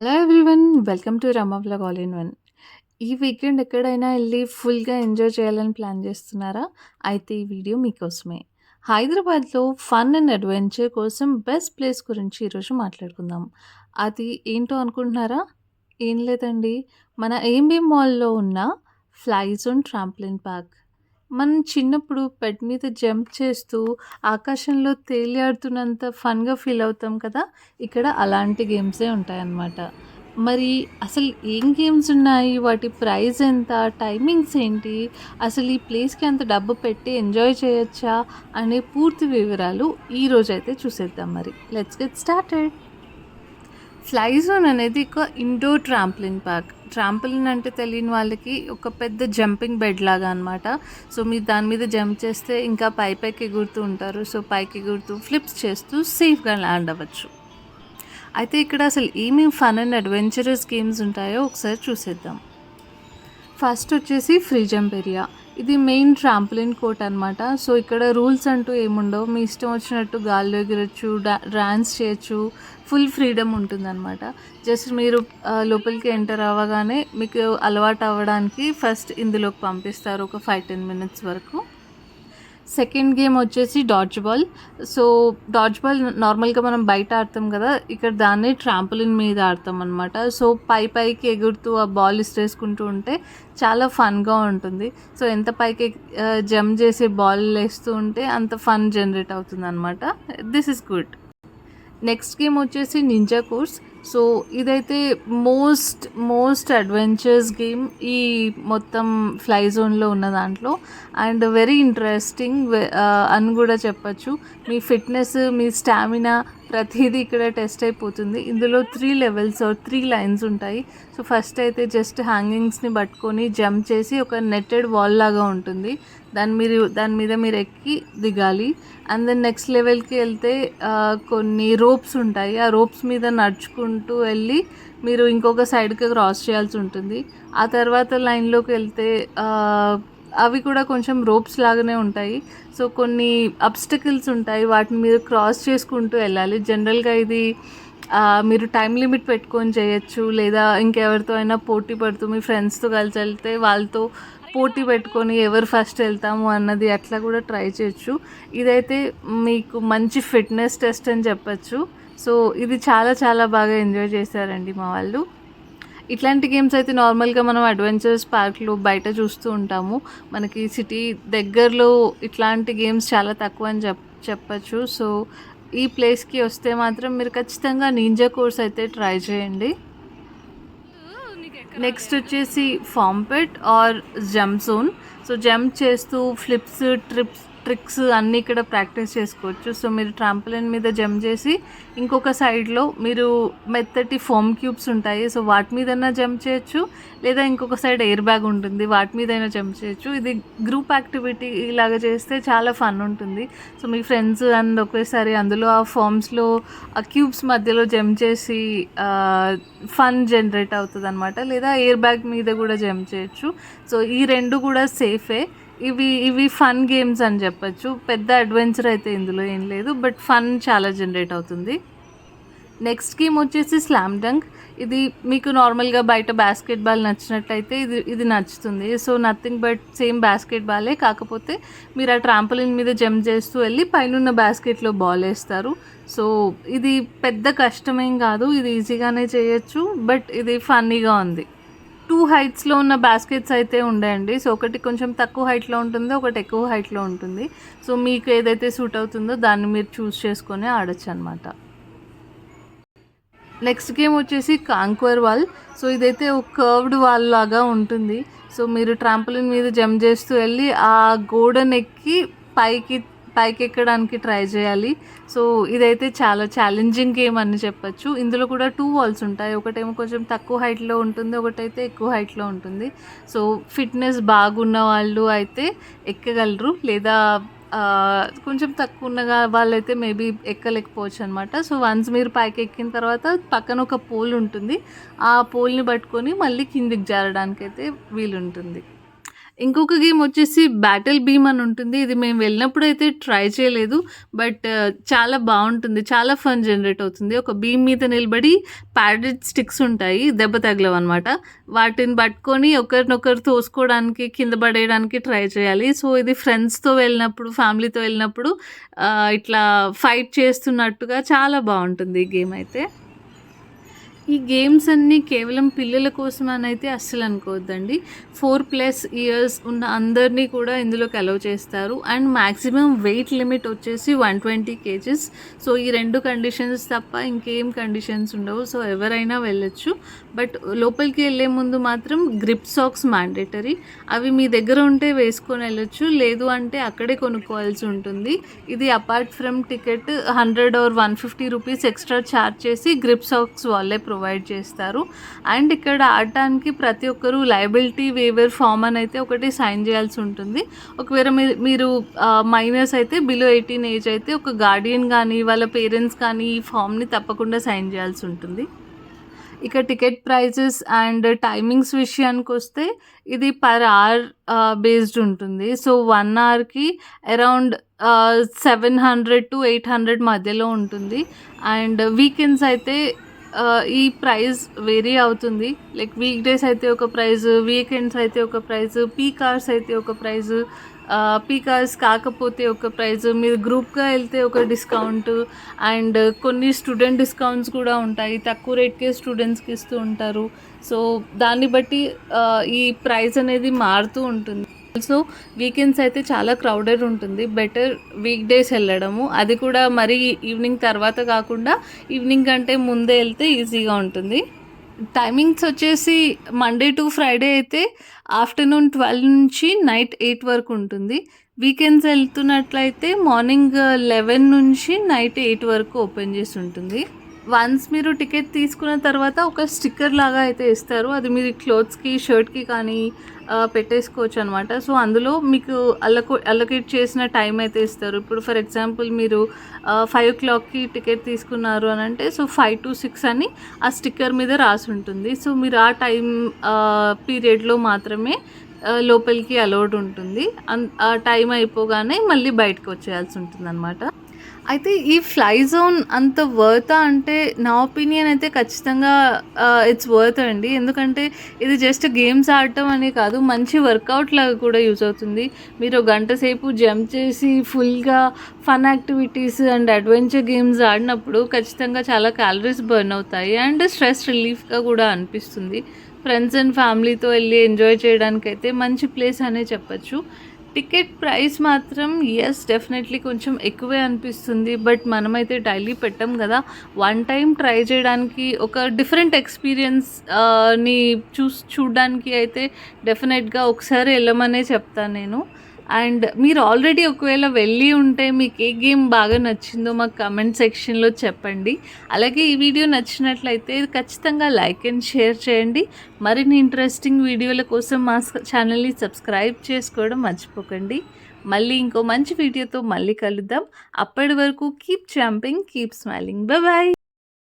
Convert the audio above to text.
Hello everyone welcome to Rama vlog all in one ఈ weekend ఎక్కడైనా వెళ్ళి ఫుల్గా ఎంజాయ్ చేయాలని ప్లాన్ చేస్తున్నారా? అయితే ఈ వీడియో మీకోసమే. హైదరాబాద్లో ఫన్ అండ్ అడ్వెంచర్ కోసం బెస్ట్ ప్లేస్ గురించి ఈరోజు మాట్లాడుకుందాం. అది ఏంటో అనుకుంటున్నారా? ఏం లేదండి. మన ఏంబీ మాల్లో ఉన్న ఫ్లై జోన్ ట్రాంప్లిన్ పార్క్ మనం చిన్నప్పుడు బెడ్ మీద జంప్ చేస్తూ ఆకాశంలో తేలియాడుతున్నంత ఫన్గా ఫీల్ అవుతాం కదా? ఇక్కడ అలాంటి గేమ్సే ఉంటాయన్నమాట. మరి అసలు ఏం గేమ్స్ ఉన్నాయి? వాటి ప్రైస్ ఎంత? టైమింగ్స్ ఏంటి? అసలు ఈ ప్లేస్కి అంత డబ్బు పెట్టి ఎంజాయ్ చేయొచ్చా? అనే పూర్తి వివరాలు ఈరోజు అయితే చూసేద్దాం మరి. Let's get started. Fly zone అనేది ఒక ఇండోర్ ట్రాంప్లిన్ పార్క్. ట్రాంపులిన్ అంటే తెలియని వాళ్ళకి ఒక పెద్ద జంపింగ్ బెడ్ లాగా అనమాట సో మీరు దాని మీద జంప్ చేస్తే ఇంకా పై పైకి ఎగురుతూ ఉంటారు. సో పైకి ఎగురుతూ ఫ్లిప్స్ చేస్తూ సేఫ్గా ల్యాండ్ అవ్వచ్చు. అయితే ఇక్కడ అసలు ఏమేమి ఫన్ అండ్ అడ్వెంచరస్ గేమ్స్ ఉంటాయో ఒకసారి చూసేద్దాం. ఫస్ట్ వచ్చేసి ఫ్రీ జంప్ ఏరియా. ఇది మెయిన్ ట్రాంప్లిన్ కోర్ట్ అనమాట సో ఇక్కడ రూల్స్ అంటూ ఏముండవు. మీ ఇష్టం వచ్చినట్టు గాల్లో ఎగిరొచ్చు డాన్స్ చేయొచ్చు. ఫుల్ ఫ్రీడమ్ ఉంటుందన్నమాట. జస్ట్ మీరు లోపలికి ఎంటర్ అవ్వగానే మీకు అలవాటు అవ్వడానికి ఫస్ట్ ఇందులోకి పంపిస్తారు ఒక ఫైవ్ టెన్ మినిట్స్ వరకు. సెకండ్ గేమ్ వచ్చేసి dodge ball so dodge ball నార్మల్గా మనం బయట ఆడతాం కదా ఇక్కడ దాన్ని ట్రాంపులిన్ మీద ఆడతాం అనమాట సో పై పైకి ఎగురుతూ ఆ బాల్ ఇస్తేసుకుంటూ ఉంటే చాలా ఫన్గా ఉంటుంది. సో ఎంత పైకి జంప్ చేసి బాల్ వేస్తూ ఉంటే అంత ఫన్ జనరేట్ అవుతుంది అనమాట this is good next game వచ్చేసి నింజా కోర్స్ సో ఇదైతే మోస్ట్ మోస్ట్ అడ్వెంచర్స్ గేమ్ ఈ మొత్తం ఫ్లై జోన్లో ఉన్న దాంట్లో. అండ్ వెరీ ఇంట్రెస్టింగ్ అని కూడా చెప్పచ్చు. మీ ఫిట్నెస్ మీ స్టామినా ప్రతిదీ ఇక్కడ టెస్ట్ అయిపోతుంది. ఇందులో త్రీ లెవెల్స్ త్రీ లైన్స్ ఉంటాయి. సో ఫస్ట్ అయితే జస్ట్ హ్యాంగింగ్స్ని పట్టుకొని జంప్ చేసి ఒక నెట్టెడ్ వాల్ లాగా ఉంటుంది. దాని మీరు దాని మీద మీరు ఎక్కి దిగాలి. అండ్ దెన్ నెక్స్ట్ లెవెల్కి వెళ్తే కొన్ని రోప్స్ ఉంటాయి. ఆ రోప్స్ మీద నడుచుకుంటూ వెళ్ళి మీరు ఇంకొక సైడ్కి క్రాస్ చేయాల్సి ఉంటుంది. ఆ తర్వాత లైన్లోకి వెళ్తే అవి కూడా కొంచెం రోప్స్ లాగానే ఉంటాయి. సో కొన్ని అబ్స్టకిల్స్ ఉంటాయి. వాటిని మీరు క్రాస్ చేసుకుంటూ వెళ్ళాలి. జనరల్గా ఇది మీరు టైం లిమిట్ పెట్టుకొని చేయొచ్చు. లేదా ఇంకెవరితో అయినా పోటీ పడుతూ మీ ఫ్రెండ్స్తో కలిసి వెళ్తే వాళ్ళతో పోటీ పెట్టుకొని ఎవరు ఫస్ట్ వెళ్తాము అన్నది అట్లా కూడా ట్రై చేయొచ్చు. ఇదైతే మీకు మంచి ఫిట్నెస్ టెస్ట్ అని చెప్పచ్చు. సో ఇది చాలా చాలా బాగా ఎంజాయ్ చేశారండి మా వాళ్ళు. ఇట్లాంటి గేమ్స్ అయితే నార్మల్గా మనం అడ్వెంచర్స్ పార్క్లో బయట చూస్తూ ఉంటాము. మనకి సిటీ దగ్గరలో ఇట్లాంటి గేమ్స్ చాలా తక్కువ అని చెప్ చెప్పచ్చు. సో ఈ ప్లేస్కి వస్తే మాత్రం మీరు ఖచ్చితంగా నింజా కోర్స్ అయితే ట్రై చేయండి. నెక్స్ట్ వచ్చేసి ఫాంపెట్ or jump zone so jump చేస్తూ ఫ్లిప్స్ ట్రిప్స్ ట్రిక్స్ అన్నీ ఇక్కడ ప్రాక్టీస్ చేసుకోవచ్చు. సో మీరు ట్రాంపలిన్ మీద జంప్ చేసి ఇంకొక సైడ్లో మీరు మెత్తటి ఫోమ్ క్యూబ్స్ ఉంటాయి. సో వాటి మీదైనా జంప్ చేయొచ్చు. లేదా ఇంకొక సైడ్ ఎయిర్ బ్యాగ్ ఉంటుంది. వాటి మీదైనా జంప్ చేయొచ్చు. ఇది గ్రూప్ యాక్టివిటీ ఇలాగా చేస్తే చాలా ఫన్ ఉంటుంది. సో మీ ఫ్రెండ్స్ అండ్ ఒకేసారి అందులో ఆ ఫామ్స్లో ఆ క్యూబ్స్ మధ్యలో జంప్ చేసి ఫన్ జనరేట్ అవుతుంది అనమాట లేదా ఎయిర్ బ్యాగ్ మీద కూడా జంప్ చేయొచ్చు. సో ఈ రెండు కూడా సేఫే ఇవి ఇవి ఫన్ గేమ్స్ అని చెప్పచ్చు. పెద్ద అడ్వెంచర్ అయితే ఇందులో ఏం లేదు బట్ ఫన్ చాలా జనరేట్ అవుతుంది. నెక్స్ట్ గేమ్ వచ్చేసి స్లామ్ డంక్ ఇది మీకు నార్మల్గా బయట బాస్కెట్ బాల్ నచ్చినట్టయితే ఇది ఇది నచ్చుతుంది. So nothing but same basket బాలే కాకపోతే మీరు ఆ ట్రాంపలిన్ మీద జంప్ చేస్తూ వెళ్ళి పైన బాస్కెట్లో బాల్ వేస్తారు. సో ఇది పెద్ద కష్టమేం కాదు. ఇది ఈజీగానే చేయొచ్చు బట్ ఇది ఫన్నీగా ఉంది. టూ హైట్స్లో ఉన్న బాస్కెట్స్ అయితే ఉండేయండి. సో ఒకటి కొంచెం తక్కువ హైట్లో ఉంటుంది ఒకటి ఎక్కువ హైట్లో ఉంటుంది. సో మీకు ఏదైతే సూట్ అవుతుందో దాన్ని మీరు చూస్ చేసుకొని ఆడచ్చు అనమాట నెక్స్ట్ గేమ్ వచ్చేసి కాంక్వర్ వాల్ సో ఇదైతే ఒక కర్వ్డ్ వాల్ లాగా ఉంటుంది. సో మీరు ట్రాంపులిన్ మీద జంప్ చేస్తూ వెళ్ళి ఆ గోడనెక్కి పైకి పైకి ఎక్కడానికి ట్రై చేయాలి. సో ఇదైతే చాలా ఛాలెంజింగ్ గేమ్ అని చెప్పొచ్చు. ఇందులో కూడా టూ వాల్స్ ఉంటాయి. ఒకటేమో కొంచెం తక్కువ హైట్లో ఉంటుంది ఒకటైతే ఎక్కువ హైట్లో ఉంటుంది. సో ఫిట్నెస్ బాగున్న వాళ్ళు అయితే ఎక్కగలరు? లేదా కొంచెం తక్కువ ఉన్న వాళ్ళైతే మేబీ ఎక్కలేకపోవచ్చు అనమాట సో వన్స్ మీరు పైకి ఎక్కిన తర్వాత పక్కన ఒక పోల్ ఉంటుంది. ఆ పోల్ని పట్టుకొని మళ్ళీ కిందికి జారడానికి అయితే వీలుంటుంది. ఇంకొక గేమ్ వచ్చేసి బ్యాటిల్ బీమ్ అని ఉంటుంది. ఇది మేము వెళ్ళినప్పుడు అయితే ట్రై చేయలేదు. బట్ uh, చాలా బాగుంటుంది చాలా ఫన్ జనరేట్ అవుతుంది. ఒక బీమ్ మీద నిలబడి ప్యాడెడ్ స్టిక్స్ ఉంటాయి. దెబ్బ తగలవన్నమాట వాటిని పట్టుకొని ఒకరినొకరు తోసుకోవడానికి, కింద పడేయడానికి ట్రై చేయాలి. సో, ఇది ఫ్రెండ్స్‌తో వెళ్ళినప్పుడు, ఫ్యామిలీతో వెళ్ళినప్పుడు uh, ఇట్లా ఫైట్ చేస్తున్నట్టుగా చాలా బాగుంటుంది ఈ గేమ్ అయితే. ఈ గేమ్స్ అన్నీ కేవలం పిల్లల కోసం అని అయితే అస్సలు అనుకోవద్దండి. ఫోర్ ప్లస్ ఇయర్స్ ఉన్న అందరినీ కూడా ఇందులోకి అలౌ చేస్తారు. అండ్ మ్యాక్సిమం వెయిట్ లిమిట్ వచ్చేసి వన్ ట్వంటీ కేజెస్ సో, ఈ రెండు కండిషన్స్ తప్ప ఇంకేం కండిషన్స్ ఉండవు. సో, ఎవరైనా వెళ్ళొచ్చు. బట్ లోపలికి వెళ్ళే ముందు మాత్రం గ్రిప్ సాక్స్ మ్యాండేటరీ. అవి మీ దగ్గర ఉంటే వేసుకొని వెళ్ళొచ్చు. లేదు అంటే అక్కడే కొనుక్కోవాల్సి ఉంటుంది. ఇది apart from ticket 100 or 150 rupees extra charge చేసి గ్రిప్ సాక్స్ వాళ్ళే ప్రొవైడ్ ప్రొవైడ్ చేస్తారు. అండ్ ఇక్కడ ఆడటానికి ప్రతి ఒక్కరూ లయబిలిటీ వేవర్ ఫామ్ అని అయితే ఒకటి సైన్ చేయాల్సి ఉంటుంది. ఒకవేళ మీరు మీరు మైనర్స్ అయితే బిలో 18 ఏజ్ అయితే ఒక గార్డియన్ కానీ వాళ్ళ పేరెంట్స్ కానీ ఈ ఫామ్ని తప్పకుండా సైన్ చేయాల్సి ఉంటుంది. ఇక టికెట్ ప్రైజెస్ అండ్ టైమింగ్స్ విషయానికి వస్తే ఇది పర్ అవర్ బేస్డ్ ఉంటుంది. So, one అవర్‌కి around seven hundred to eight hundred మధ్యలో ఉంటుంది. అండ్ వీకెండ్స్ అయితే ఈ ప్రైస్ వేరీ అవుతుంది. లైక్ వీక్ డేస్ అయితే ఒక ప్రైస్, వీకెండ్స్ అయితే ఒక ప్రైస్, పీక్ అవర్స్ అయితే ఒక ప్రైస్, ఆహ్, పీక్ అవర్స్ కాకపోతే ఒక ప్రైస్, మీరు గ్రూప్‌గా వెళ్తే ఒక డిస్కౌంట్ అండ్ కొన్ని స్టూడెంట్ డిస్కౌంట్స్ కూడా ఉంటాయి. తక్కువ రేట్‌కే స్టూడెంట్స్‌కి ఇస్తూ ఉంటారు. సో, దాన్ని బట్టి ఈ ప్రైస్ అనేది మారుతూ ఉంటుంది. సో వీకెండ్స్ అయితే చాలా క్రౌడెడ్ ఉంటుంది. బెటర్ వీక్ డేస్ వెళ్ళడము. అది కూడా మరీ ఈవినింగ్ తర్వాత కాకుండా ఈవినింగ్ కంటే ముందే వెళ్తే ఈజీగా ఉంటుంది. టైమింగ్స్ వచ్చేసి మండే టు ఫ్రైడే అయితే ఆఫ్టర్‌నూన్ 12 నుంచి నైట్ ఎయిట్ వరకు ఉంటుంది. వీకెండ్స్ వెళ్తున్నట్లయితే మార్నింగ్ 11 నుంచి నైట్ ఎయిట్ వరకు ఓపెన్ చేసి ఉంటుంది. వన్స్ మీరు టికెట్ తీసుకున్న తర్వాత ఒక స్టిక్కర్ లాగా అయితే ఇస్తారు. అది మీరు క్లోత్స్‌కి, షర్ట్‌కి కానీ పెట్టేసుకోవచ్చు అనమాట. సో, అందులో మీకు అలకో అలొకేట్ చేసిన టైం అయితే ఇస్తారు. ఇప్పుడు ఫర్ ఎగ్జాంపుల్ మీరు ఫైవ్ ఓ క్లాక్కి టికెట్ తీసుకున్నారు అని అంటే సో, 5-6 అని ఆ స్టిక్కర్ మీద రాసి ఉంటుంది. సో, మీరు ఆ టైం పీరియడ్‌లో మాత్రమే లోపలికి అలౌడ్ ఉంటుంది. అన్ ఆ టైం అయిపోగానే మళ్ళీ బయటకు వచ్చేయాల్సి ఉంటుంది అనమాట అయితే ఈ ఫ్లై జోన్ అంత వర్తా అంటే నా ఒపీనియన్ అయితే ఖచ్చితంగా ఇట్స్ వర్త్ అండి. ఎందుకంటే ఇది జస్ట్ గేమ్స్ ఆడటం అనే కాదు మంచి వర్కౌట్ లాగా కూడా యూజ్ అవుతుంది. మీరు గంట సేపు జంప్ చేసి ఫుల్‌గా fun activities and adventure games ఆడినప్పుడు ఖచ్చితంగా చాలా క్యాలరీస్ బర్న్ అవుతాయి. అండ్ స్ట్రెస్ రిలీఫ్‌గా కూడా అనిపిస్తుంది. ఫ్రెండ్స్ అండ్ ఫ్యామిలీతో వెళ్ళి ఎంజాయ్ చేయడానికి అయితే మంచి ప్లేస్ అనే చెప్పచ్చు టికెట్ ప్రైస్ మాత్రం ఎస్ డెఫినెట్‌లీ కొంచెం ఎక్కువే అనిపిస్తుంది. బట్ మనమైతే డైలీ పెట్టం కదా! వన్ టైం ట్రై చేయడానికి ఒక డిఫరెంట్ ఎక్స్‌పీరియన్స్ని చూస్ చూడడానికి అయితే డెఫినెట్‌గా ఒకసారి వెళ్ళమనే చెప్తాను నేను. అండ్ మీరు ఆల్రెడీ ఒకవేళ వెళ్ళి ఉంటే మీకు ఏ గేమ్ బాగా నచ్చిందో మాకు కమెంట్ సెక్షన్‌లో చెప్పండి. అలాగే ఈ వీడియో నచ్చినట్లయితే ఖచ్చితంగా లైక్ అండ్ షేర్ చేయండి. మరిన్ని ఇంట్రెస్టింగ్ వీడియోల కోసం మా ఛానల్‌ని సబ్స్క్రైబ్ చేసుకోవడం మర్చిపోకండి. మళ్ళీ ఇంకో మంచి వీడియోతో మళ్ళీ కలుద్దాం. అప్పటి వరకు keep jumping keep smiling. Bye